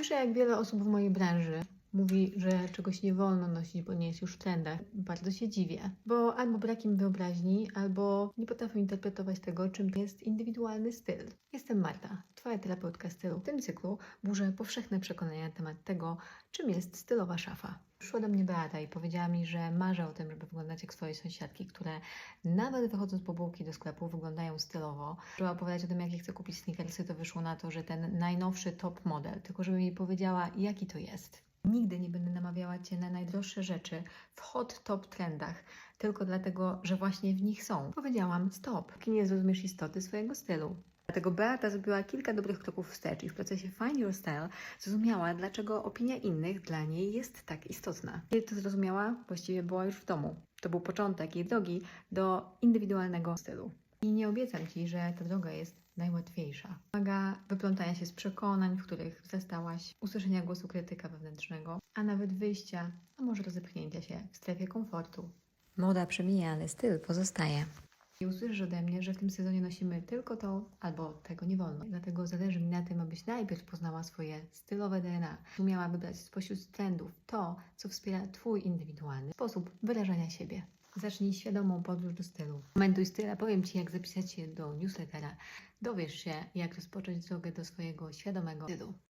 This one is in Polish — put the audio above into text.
Słyszę, jak wiele osób w mojej branży mówi, że czegoś nie wolno nosić, bo nie jest już w trendach. Bardzo się dziwię, bo albo brakiem wyobraźni, albo nie potrafią interpretować tego, czym jest indywidualny styl. Jestem Marta, Twoja terapeutka stylu. W tym cyklu burzę powszechne przekonania na temat tego, czym jest stylowa szafa. Przyszła do mnie Beata i powiedziała mi, że marzę o tym, żeby wyglądać jak swoje sąsiadki, które nawet wychodząc po bułki do sklepu wyglądają stylowo. Żeby opowiadać o tym, jakie chcę kupić sneakersy, to wyszło na to, że ten najnowszy top model, tylko żeby mi powiedziała, jaki to jest. Nigdy nie będę namawiała Cię na najdroższe rzeczy w hot top trendach, tylko dlatego, że właśnie w nich są. Powiedziałam stop, póki nie zrozumiesz istoty swojego stylu. Dlatego Beata zrobiła kilka dobrych kroków wstecz i w procesie Find Your Style zrozumiała, dlaczego opinia innych dla niej jest tak istotna. Kiedy to zrozumiała, właściwie była już w domu. To był początek jej drogi do indywidualnego stylu. I nie obiecam Ci, że ta droga jest najłatwiejsza. Wymaga wyplątania się z przekonań, w których wzrastałaś, usłyszenia głosu krytyka wewnętrznego, a nawet wyjścia, a może rozepchnięcia się w strefie komfortu. Moda przemija, ale styl pozostaje. I usłyszysz ode mnie, że w tym sezonie nosimy tylko to, albo tego nie wolno. Dlatego zależy mi na tym, abyś najpierw poznała swoje stylowe DNA. Umiała wybrać spośród trendów to, co wspiera Twój indywidualny sposób wyrażania siebie. Zacznij świadomą podróż do stylu. Momentuj styla, powiem Ci, jak zapisać się do newslettera. Dowiesz się, jak rozpocząć drogę do swojego świadomego stylu.